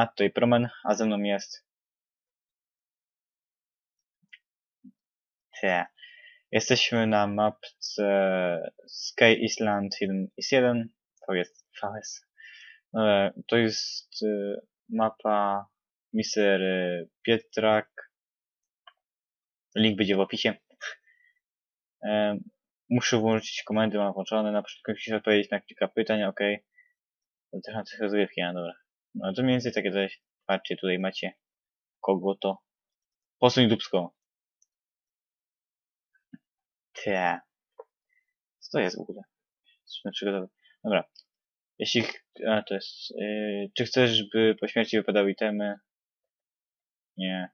Siema, tutaj Promen, a ze mną jest... Te. Jesteśmy na mapce Sky Island 1 is 1. To jest VS. E, To jest e, mapa Mister e, Pietrak. Link będzie w opisie. Muszę włączyć komendy, mam włączone. Na początku musisz odpowiedzieć na kilka pytań, ok. Trochę tych rozgrywki, no dobra. No to mniej więcej takie coś. Patrzcie, tutaj macie kogo to. Posuń dupsko. Te. Co to jest w ogóle? Jesteśmy przygotowi. Dobra. Jeśli... A, to jest... Yy, czy chcesz, by po śmierci wypadały itemy? Nie.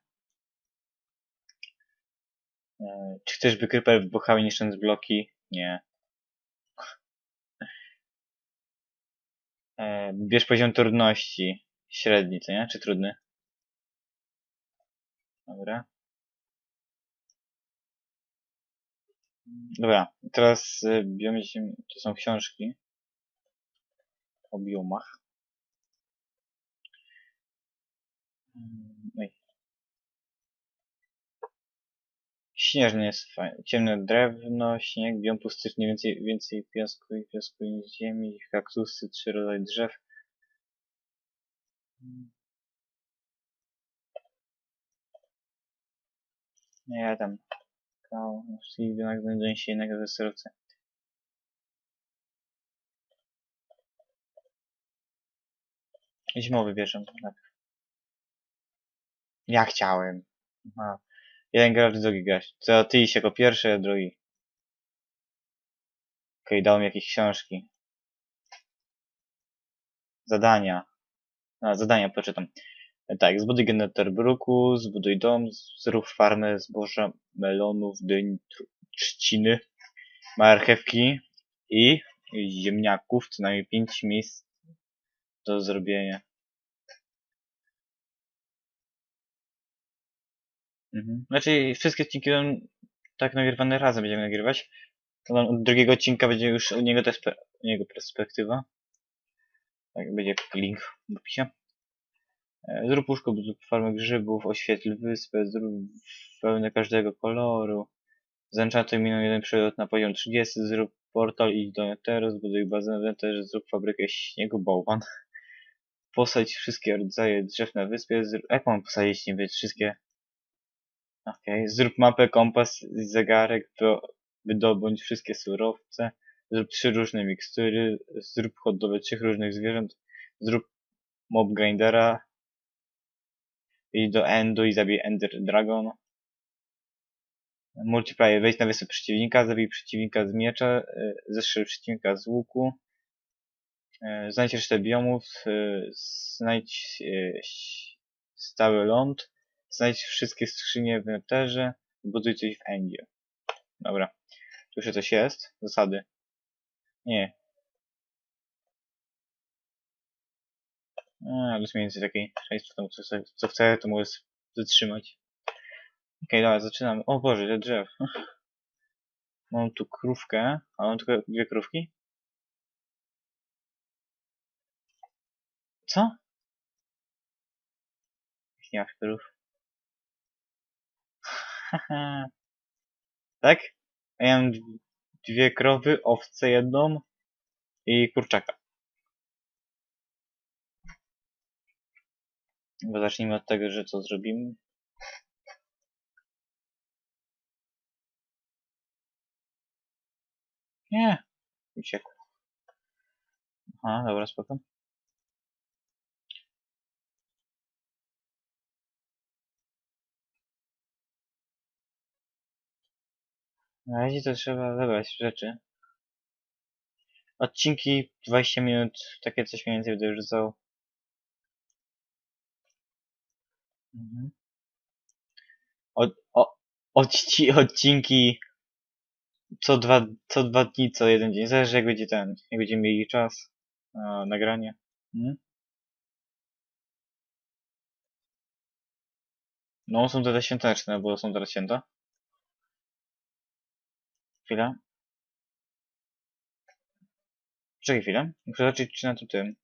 Yy, czy chcesz, by creeper wybuchały niszcząc bloki? Nie. Yy, bierz poziom trudności. Średni, co nie? Czy trudny? Dobra. Dobra, teraz y, biomy się, to są książki o biomach. Śnieżny jest fajny. Ciemne drewno, śnieg, biom pustyczny, więcej, więcej piasku i piasku niż ziemi, kaktusy, trzy rodzaje drzew. Nie, ja tam. Kał, czyli jednak znajdują się innego ze surowce. Zimowy bierzemy, tak. Ja chciałem. Jeden gracz, drugi gracz. To ty iść jako pierwszy, a drugi. Okej, dał mi jakieś książki. Zadania. A, zadania poczytam. Tak, zbuduj generator bruku, zbuduj dom, zrób farmę zboża, melonów, dyń, tr- trzciny, marchewki i ziemniaków, co najmniej 5 miejsc do zrobienia. Mhm. Znaczy wszystkie odcinki będą tak nagrywane razem będziemy nagrywać. To od drugiego odcinka będzie już u niego, u niego perspektywa. Tak, będzie link w opisie. E, Zrób łóżko, zrób farmę grzybów, oświetl wyspę, zrób pełne każdego koloru. Zenchantuj miną jeden przylot na poziom 30, zrób portal i do Netheru, zbuduj bazę w Netherze, zrób fabrykę śniegu, bałwan. Posadź wszystkie rodzaje drzew na wyspie, zrób... Jak mam posadzić niby wszystkie? Okej, zrób mapę, kompas i zegarek, by wydobądź wszystkie surowce. Zrób trzy różne mikstury, zrób hodowlę trzech różnych zwierząt, zrób mob grindera, idź do Endu i zabij Ender Dragon. Multiplayer, wejdź na wyspę przeciwnika, zabij przeciwnika z miecza, y, zestrzel przeciwnika z łuku. Y, Znajdź resztę biomów, y, znajdź stały ląd, znajdź wszystkie skrzynie w Netherze, zbuduj coś w Endzie. Dobra, tu jeszcze coś jest, zasady. Nie. A, jest mniej więcej taki część, co, co, chcę, to mogę zatrzymać. Okej, dobra, zaczynamy. O Boże, ile drzew. Mam tu krówkę, a mam tylko dwie krówki? Co? Ma krów. Tak? Dw- dwie krowy, owce jedną i kurczaka. Bo zacznijmy od tego, że co zrobimy. Nie, uciekł. Aha, dobra, spoko. Na razie to trzeba zabrać rzeczy. Odcinki 20 minut, takie coś mniej więcej będę już rzucał. Mhm. Od, o, odci, odcinki co dwa, co dwa dni, co jeden dzień. Zależy jak będzie ten, jak będziemy mieli czas na nagranie. Mhm. No, są te świąteczne, bo są teraz święta. Chwila. Czekaj chwilę. Muszę zobaczyć, czy na to tym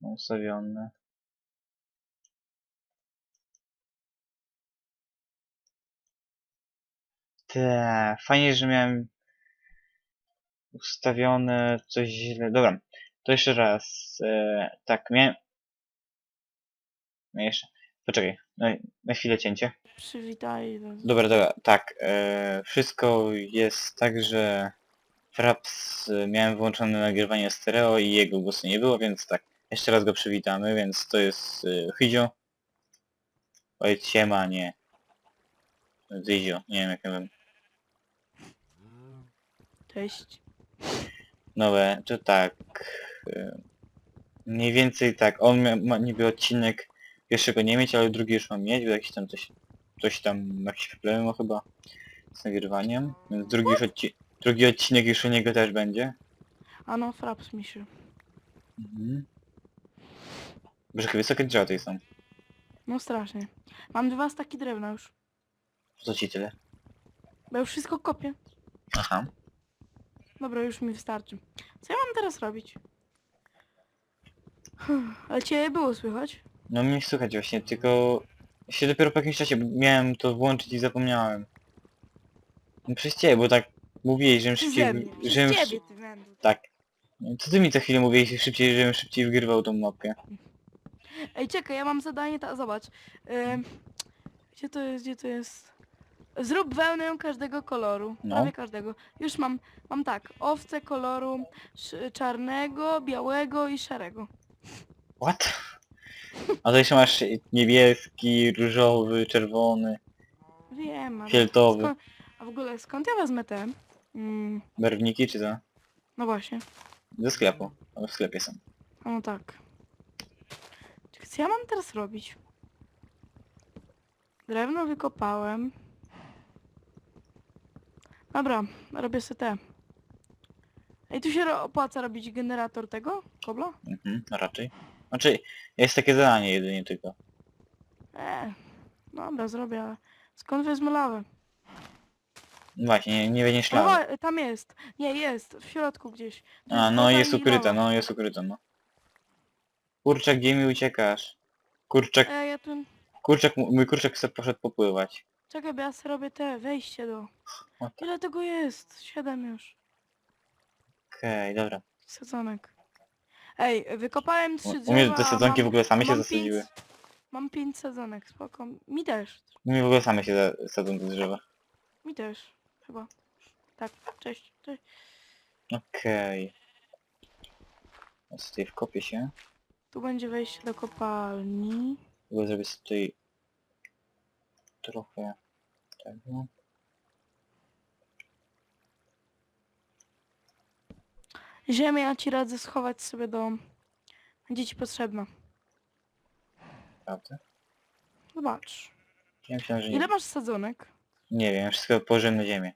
ustawione. Te, fajnie, że miałem ustawione coś źle. Dobra, to jeszcze raz. E, tak, miałem... No jeszcze, poczekaj, no na, na chwilę cięcie. Przywitaj. no. Dobra, dobra, tak. E, wszystko jest tak, że Fraps e, miałem włączone nagrywanie stereo i jego głosu nie było, więc tak. Jeszcze raz go przywitamy, więc to jest e, Hydzio. Oj, Ciema, nie. Zyzio, nie wiem jak ja wiem. Cześć. Nowe, to tak. e, Mniej więcej tak. On ma, ma niby odcinek pierwszego nie mieć, ale drugi już ma mieć, bo jakiś tam coś, coś tam, jakieś problemy ma chyba z nagrywaniem. Więc drugi, już odci drugi odcinek już u niego też będzie. A no, fraps mi się. Mhm. Boże, jakie wysokie drzewa tutaj są. No strasznie. Mam dwa staki drewna już. Po co ci tyle? Bo już wszystko kopię. Aha. Dobra, już mi wystarczy. Co ja mam teraz robić? Ale cię było słychać? No mnie słychać właśnie, tylko się dopiero po jakimś czasie miałem to włączyć i zapomniałem. No przez ciebie, bo tak mówiłeś, żebym Przez szybciej... mnie. Przez żebym ciebie, ty. Tak. Co ty mi co chwilę mówiłeś szybciej, żebym szybciej wygrywał tą mapkę? Ej, czekaj, ja mam zadanie, ta... zobacz. Ym, gdzie to jest, gdzie to jest? Zrób wełnę każdego koloru. No. Prawie każdego. Już mam, mam tak, owce koloru sz- czarnego, białego i szarego. What? A to jeszcze masz niebieski, różowy, czerwony, Wiem, ale... fioletowy. A w ogóle skąd ja wezmę te? Mm, Barwniki czy co? no właśnie. Ze sklepu. One w sklepie są. A No tak. Czekaj, co ja mam teraz robić? Drewno wykopałem. Dobra, robię sobie te. Ej, tu się ro- opłaca robić generator tego? Kobla? Mhm, raczej. Znaczy, jest takie zadanie jedynie tylko. Eee, dobra, zrobię, ale skąd wezmę lawę? Właśnie, nie, nie będziesz No, wa- tam jest. Nie, jest. W środku gdzieś. To A, no jest i ukryta, lawa. no jest ukryta, no. Kurczak, gdzie mi uciekasz? Kurczak, Ej, ja tu... kurczak, mój kurczak sobie poszedł popływać. Czekaj, bo ja sobie robię te, wejście do... O, tak. Ile tego jest? Siedem już. Okej, dobra. Sadzonek. Ej, wykopałem trzy U drzewa, mnie te a sadzonki mam, w ogóle same się mam zasadziły. Pięć, mam pięć sadzonek, spoko. Mi też. U mnie w ogóle same się za- sadzą te drzewa. Mi też. Chyba. Tak, cześć, cześć. Okej. Okay. Tutaj wkopię się. Tu będzie wejście do kopalni. W ogóle zrobię sobie tutaj trochę tego. Ziemię ja ci radzę schować sobie do... Będzie ci potrzebna. Prawda? Zobacz. Ja myślałem, że nie. Ile masz sadzonek? Nie wiem, wszystko położyłem na ziemię.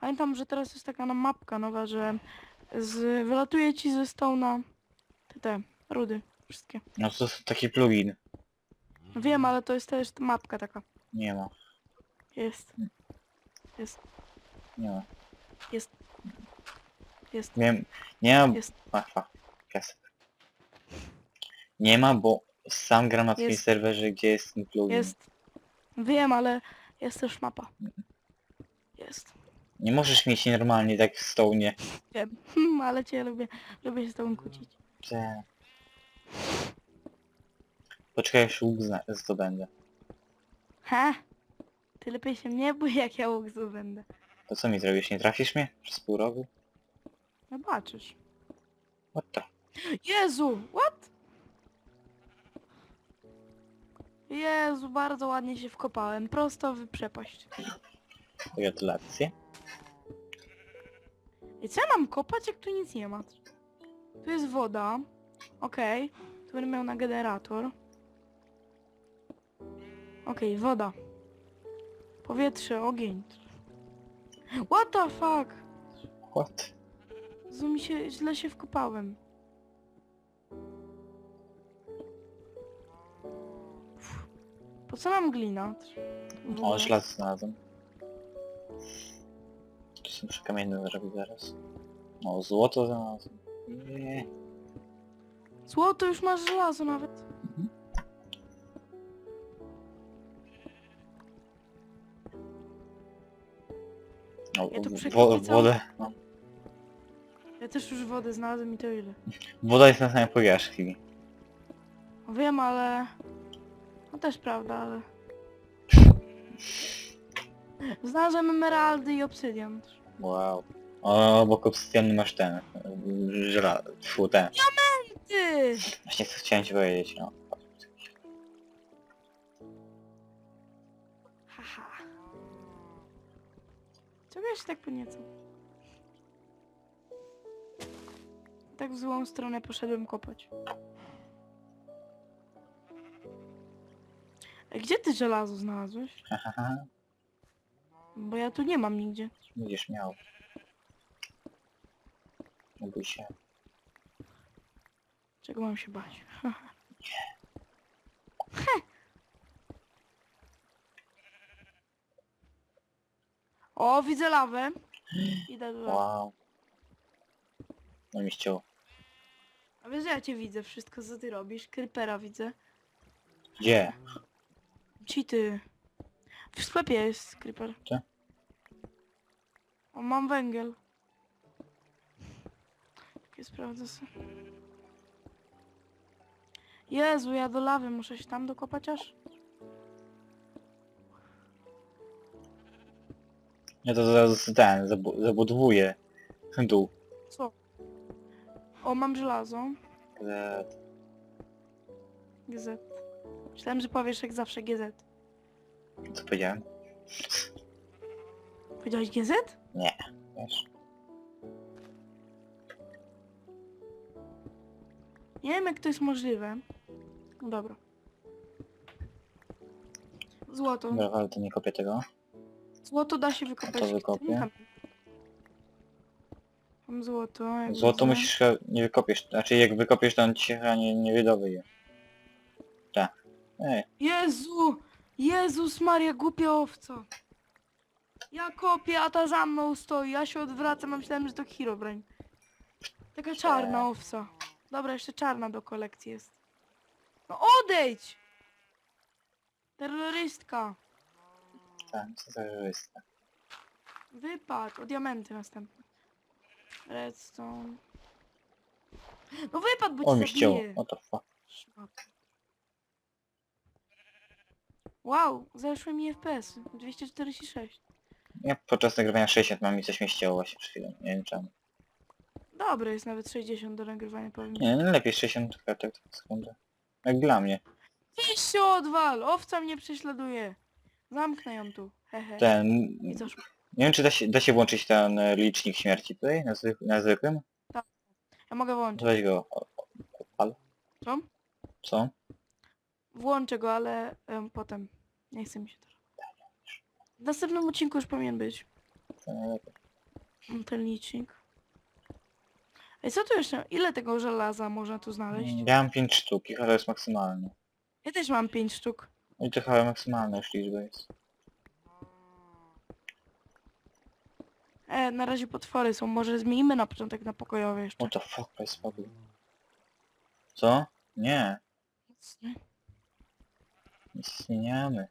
Pamiętam, że teraz jest taka na mapka nowa, że z... wylatuje ci ze stołna te, te rudy. Wszystkie. No to jest taki plugin. Wiem, ale to jest też mapka taka. Nie ma. Jest. Jest. Nie ma. Jest. Jest. Wiem, nie ma... Jest. Piasek. Nie ma, bo sam gram na swoim Jest. serwerze, gdzie jest ten plugin. Jest. Wiem, ale jest też mapa. Jest. Nie możesz mieć normalnie tak w stołnie. Wiem. Hmm, ale cię lubię. Lubię się z tobą kłócić. Te... Poczekaj, aż łuk zna- zdobędę. Ha? Ty lepiej się nie bój, jak ja łuk będę. To co mi zrobisz? Nie trafisz mnie? Przez pół roku? Zobaczysz. What the... Jezu! What? Jezu, bardzo ładnie się wkopałem. Prosto w przepaść. Gratulacje. I co ja mam kopać, jak tu nic nie ma? Tu jest woda. Okej. Tu będę miał na generator. Okej, woda. Powietrze, ogień. What the fuck? What? Zu mi się, źle się wkopałem. Uff. Po co nam glina? O, żelazo znalazłem. Tu są przekamienne zrobić zaraz. O, złoto znalazłem. Nie. Złoto już masz żelazo nawet. No, Ja tu wo- przekopie całą- wodę, też już wodę znalazłem i to ile. Woda jest na samej powierzchni. Wiem, ale... No też prawda, ale... Znalazłem emeraldy i obsydian. Wow. O, obok obsydianu masz ten. Żela... Tfu, ten. Ty! Właśnie co chciałem ci powiedzieć, no. Haha. Czego ja się tak? Tak w złą stronę poszedłem kopać. A gdzie ty żelazo znalazłeś? Hahaha. Bo ja tu nie mam nigdzie. Będziesz miał. Nie bój się. Czego mam się bać? o, widzę lawę. Idę do lawy. Wow. No mi ściął. A wiesz, że ja cię widzę, wszystko co ty robisz. Creepera widzę. Gdzie? Ci ty. W sklepie jest creeper. Gdzie? O, mam węgiel. Takie sprawdzę sobie. Jezu, ja do lawy muszę się tam dokopać aż? Ja to zaraz ten, zabu zabudowuję. Dół. O, mam żelazo. E, GZ. Myślałem, że powiesz jak zawsze GZ. Co powiedziałem? Powiedziałeś GZ? Wiesz? Nie wiem jak to jest możliwe. No dobra. Złoto. Dobra, ale to nie kopię tego. Złoto da się wykopać. to wykopię. tym kamieniem. Mam złoto. jak Złoto widzę. musisz chyba nie wykopiesz. Znaczy jak wykopiesz to on ci się chyba nie, nie wydobyje. Tak. Ej, Jezu! Jezus Maria, głupia owca. Ja kopię, a ta za mną stoi. Ja się odwracam, a myślałem, że to Herobrine. Taka czarna owca. Dobra, jeszcze czarna do kolekcji jest. No odejdź! Terrorystka. tak, co to jest? Wypad, o diamenty następne. Redstone. No wypad, bo On mi zabiję. What the fuck? Wow, zeszły mi FPS. 246. Ja podczas nagrywania 60 mam i coś mnie ścięło właśnie przed chwilą. Nie wiem czemu. Dobre jest nawet 60 do nagrywania, powiem. Nie, no lepiej 60 tak, tak, tak, sekundę. Jak dla mnie. Weź się odwal! Owca mnie prześladuje. Zamknę ją tu. Hehe. Ten... I co? Nie wiem czy da się, da się włączyć ten e, licznik śmierci tutaj, na, zwyk na zwykłym? Ja mogę włączyć. Weź go. o- o- Odpal. Co? Co? Włączę go, ale em, potem. Nie chce mi się teraz. W następnym odcinku już powinien być. To najlepiej. Mm, Ten licznik. Ej, co tu jeszcze? Ile tego żelaza można tu znaleźć? Ja mam 5 sztuk i chyba to jest maksymalny. Ja też mam 5 sztuk. I to chyba maksymalna już liczba jest. E, na razie potwory są. Może zmienimy na początek na pokojowe jeszcze. What the fuck, jest spadł. Co? Nie, nic nie zmieniamy.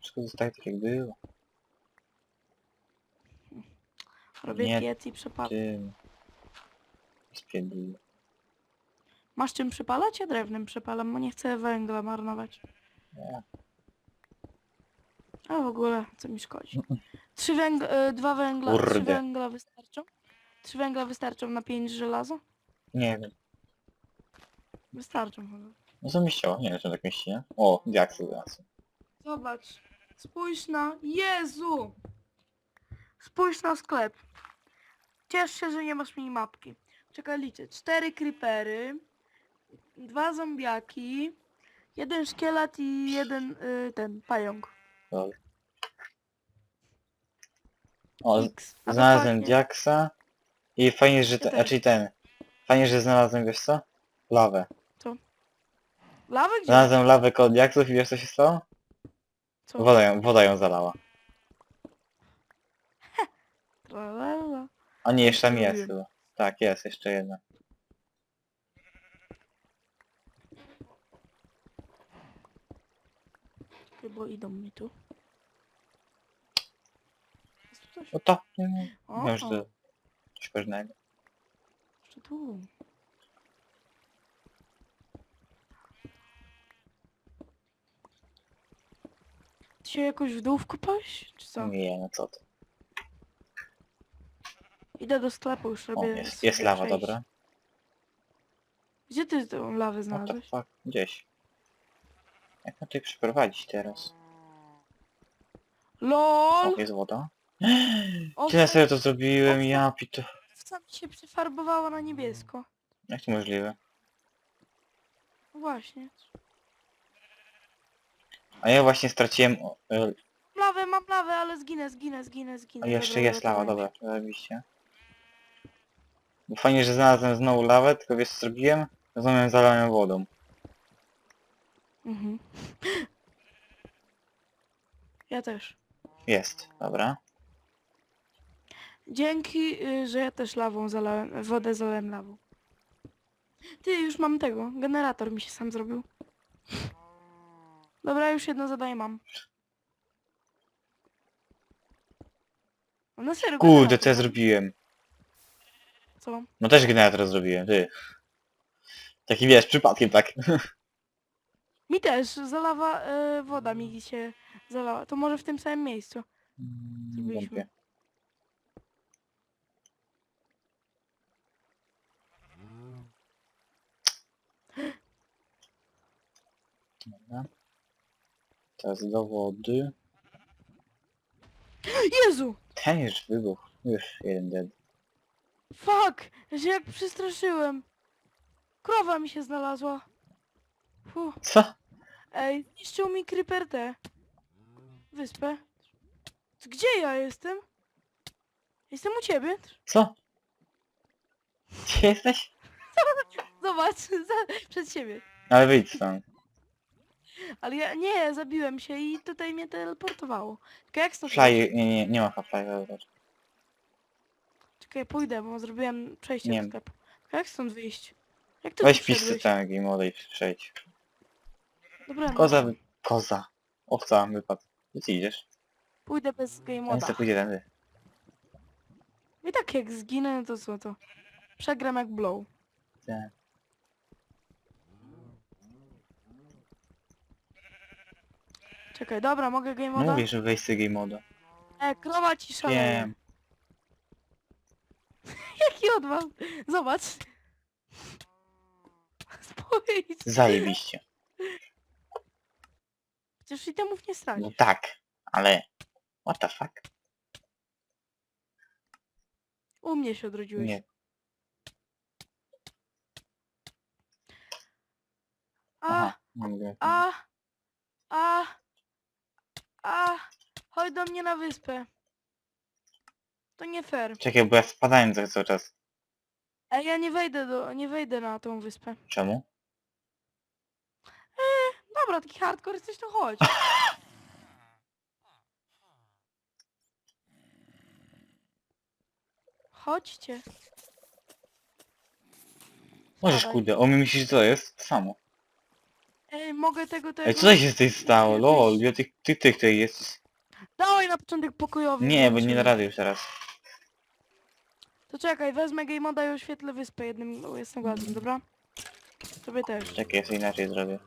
Wszystko zostaje tak jak było. Robię Nie. piec i przepalam. Tym. Spiedli. Masz czym przypalać? Ja drewnem przypalam, bo nie chcę węgla marnować. Nie. A w ogóle, co mi szkodzi? Trzy węg y, dwa węgla, trzy Kurde. węgla wystarczą? Trzy węgla wystarczą na pięć żelaza? Nie wiem. Wystarczą chyba. No co mi ścięło? Nie wiem, czy tak mieści, nie? O, diaksy zaraz. Zobacz. Spójrz na... Jezu! Spójrz na sklep. Ciesz się, że nie masz minimapki. Czekaj, liczę. Cztery creepery, dwa zombiaki, jeden szkielet i jeden y, ten pająk. Lol. O, z- X. A znalazłem diaksa. I fajnie, że też. znaczy ten. Fajnie, że znalazłem, wiesz co? Lawę. Lawę gdzie? Znalazłem lawę koło diaksów i wiesz co się stało? Co? Woda ją, woda ją zalała. Tralala. A nie, jeszcze tam Zrobiłem. jest chyba. Tak, jest, jeszcze jedna. Bo idą mi tu. Coś? No to, O, może to coś ważnego. jeszcze tu. Ty się jakoś w dół wkopałeś? Czy co? Nie, no co ty. Idę do sklepu, już O, robię jest, sobie jest lawa, przejść. dobra. Gdzie ty tą lawę What the znalazłeś? fuck? Gdzieś. Jak mam tutaj przeprowadzić teraz? LOL! O, jest woda. O, Tyle sobie to zrobiłem, ja pito. Owca mi się przefarbowała na niebiesko. Jak to możliwe? No Właśnie. A ja właśnie straciłem... o, e, Mam lawę, mam lawę, ale zginę, zginę, zginę, zginę. A jeszcze Dobra, jest lawa, dobra, zajebiście. Bo fajnie, że znalazłem znowu lawę, tylko wiesz co zrobiłem? Znowu ją zalałem wodą. Mhm. Ja też. Jest, dobra. Dzięki, y, że ja też lawą zalałem, wodę zalałem lawą. Ty, już mam tego, generator mi się sam zrobił. Dobra, już jedno zadanie mam. No serio, Kurde, generator co ja zrobiłem? Co? No też generator zrobiłem, ty. Taki wiesz, przypadkiem tak. Mi też, zalawa, y, woda mi się zalała. To może w tym samym miejscu. Zrobiliśmy. Wątpię. Dobra. Teraz do wody. Jezu! Ten już wybuch. Już jeden dead. Fuck! Ja się jak przestraszyłem. Krowa mi się znalazła. Fuh. Co? Ej, zniszczył mi creeper tę wyspę. Gdzie ja jestem? Jestem u ciebie. Co? Gdzie jesteś? Zobacz, za, przed siebie. Ale wyjdź stąd. Ale ja nie, zabiłem się i tutaj mnie teleportowało. Czekaj, jak stąd Fly, nie, nie, nie ma fly, zobacz. Czekaj, pójdę, bo zrobiłem przejście Nie do sklepu. Czekaj, jak stąd wyjść? Jak ty Weź tu wszedłeś? mode i przejdź. Dobra, no. Koza, wy- koza. Owca wypadł. Gdzie ty idziesz? pójdę bez game On moda. sobie pójdzie tędy. I tak jak zginę, to co to? Przegram jak blow. Tak. Czekaj, dobra, mogę game No moda? mówię, że wejść z game moda. E, krowa ci szaleje. Wiem. Jaki odwal? Zobacz. Spójrz. Zajebiście. Przecież itemów nie No stracisz. tak, ale... What the fuck? U mnie się odrodziłeś. Nie. A, Aha. Mam a, a, a. Chodź do mnie na wyspę. To nie fair. Czekaj, bo ja spadałem za cały czas. Ej, ja nie wejdę do, nie wejdę na tą wyspę. Czemu? Dobra, taki hardcore jesteś, to chodź. Chodźcie. Możesz Dawaj. kurde, o my myślisz, że to jest? To samo. Ej, mogę tego, tego... Ej, co się tutaj stało? Lol, ja tych, tych, tych tutaj jest. Dawaj na początek pokojowy. Nie, bo nie rady już teraz. To czekaj, wezmę game moda i oświetlę wyspę jednym jasnym głazem, dobra? Tobie też. Czekaj, ja sobie inaczej zrobię.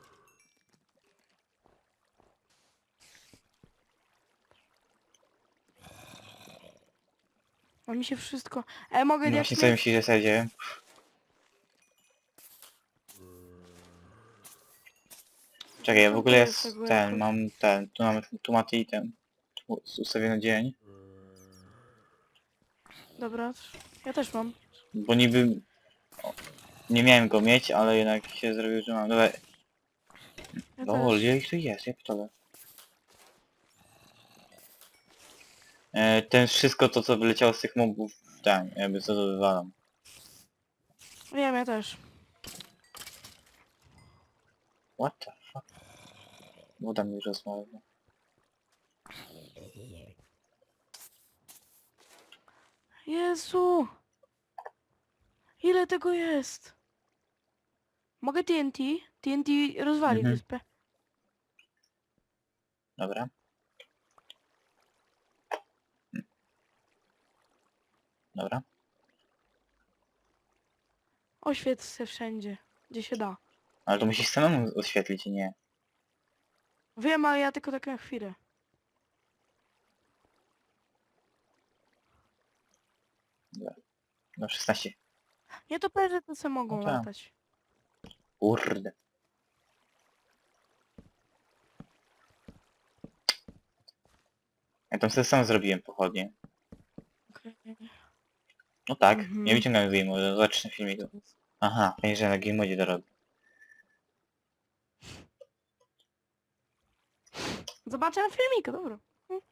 A mi się wszystko... Ej, mogę No właśnie co myślisz, że sobie Czekaj, ja w ogóle jest ten, mam ten, tu mamy tu i ten. Tu jest ustawiony dzień. Dobra, ja też mam. Bo niby... O, nie miałem go mieć, ale jednak się zrobił, że mam. Dobra, Ja też. ile ich tu jest, jak to e, Ten wszystko to co wyleciało z tych mobów, ten, jakby co to wywalam. Wiem, ja też. What the Woda mi rozmawia. Jezu! Ile tego jest? Mogę TNT? TNT rozwali Mhm. wyspę. Dobra. Dobra. Oświec się wszędzie, gdzie się da. Ale to musisz samemu oświetlić, nie? Wiem, ale ja tylko tak na chwilę. No 16. Nie to pewnie to se mogą No tak. latać. Kurde. Ja tam sobie sam zrobiłem pochodnie. Okej. No tak, Mhm. nie wyciągam z game mode, zobacz na filmiku. Aha, że na game modzie to robię. Zobaczę na filmiku, dobra.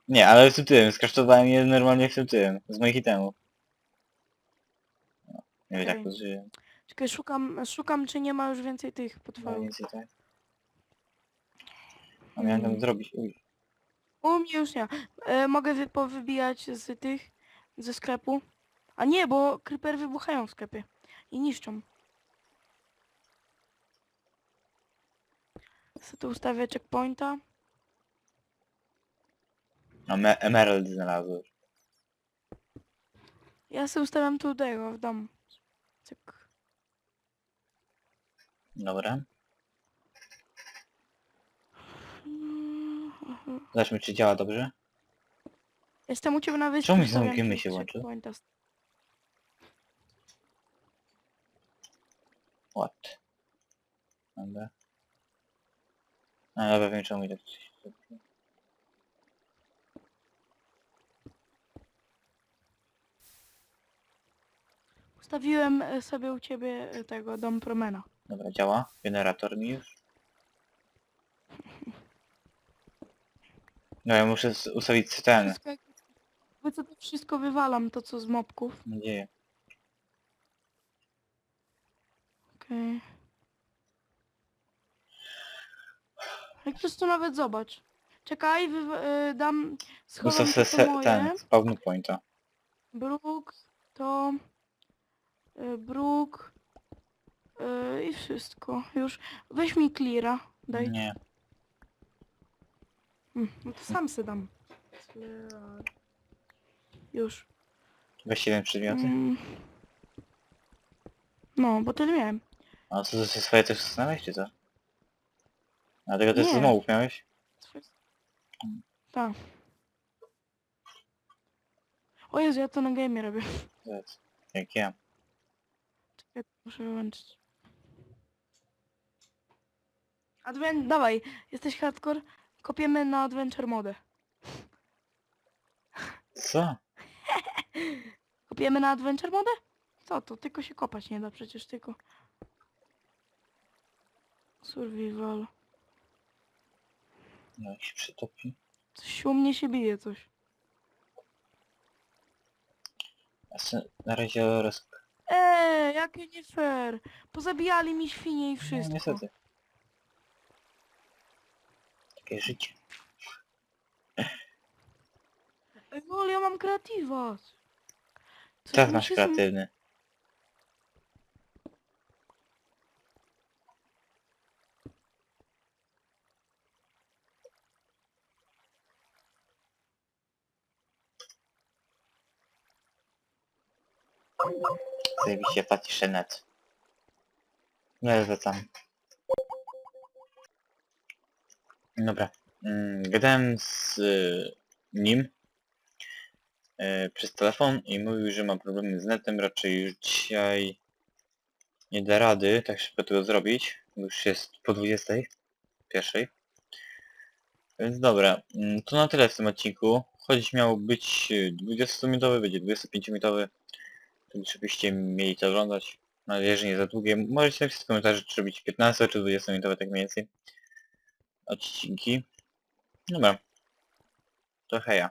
Nie, ale w tym tym, skosztowałem je normalnie w tym tym, z moich itemów. No, nie wiem jak Okej. to żyje. Czekaj, szukam, szukam czy nie ma już więcej tych No potworów. więcej tak. A miałem tam Mm. zrobić, uj. U mnie już nie. E, mogę wy, powybijać z tych, ze sklepu. A nie, bo creepery wybuchają w sklepie. I niszczą. Co tu ustawię checkpointa? No me emerald znalazłem. Ja sobie ustawiam tu tego w domu. Cyk. Dobra. Mm, Zobaczmy czy działa dobrze. Jestem u ciebie na wyspie. Czemu mi znowu ustawiam ci się włączyły? checkpointa. What? Dobra. A dobra, wiem czemu mi tak coś... Ustawiłem e, sobie u ciebie e, tego dom promena. Dobra, działa. Generator mi już. No ja muszę s- ustawić ten. Wszystko, jak- Wy co to wszystko wywalam, to co z mobków. Mam nadzieję. Okej. Jak to tu nawet zobacz. Czekaj, wy, y, dam... Schowam Ustaw to, se, se, moje. ten, spawn pointa. Bruk, to... Y, bruk... Y, I wszystko. Już. Weź mi cleara. Daj. Nie. Mm, no to sam se dam. Clear. Już. Weź jeden przedmioty. Mm. No, bo tyle miałem. A co, ty swoje też znaleźć, czy co? A tego też Nie. z mołów miałeś? Tak. O Jezu, ja to na game robię. Jak ja. Czekaj, muszę wyłączyć. Advent, dawaj, jesteś hardcore? Kopiemy na Adventure modę. Co? Kopiemy na Adventure modę? Co to? Tylko się kopać nie da przecież, tylko... Survival. No jak się przytopi. Coś u mnie się bije coś. A se, na razie roz... Eee, jakie nie fair. Pozabijali mi świnie i No, wszystko. niestety. Takie życie. Ej, no ale ja mam kreatywa. Coś Tak mi masz się zm- kreatywny. Zajebiście patrzę net. No ja wracam. Dobra. Mm, Gadałem z y, nim y, przez telefon i mówił, że ma problemy z netem, raczej już dzisiaj nie da rady tak szybko tego zrobić. Już jest po 20. Pierwszej. Więc dobra, mm, to na tyle w tym odcinku. Choć miał być y, 20-minutowy, będzie 25-minutowy. To żebyście mieli to oglądać. Mam nadzieję, że nie za długie. Możecie napisać w komentarzu, czy robić 15 czy 20-minutowe, tak mniej więcej. Odcinki. Dobra. To heja.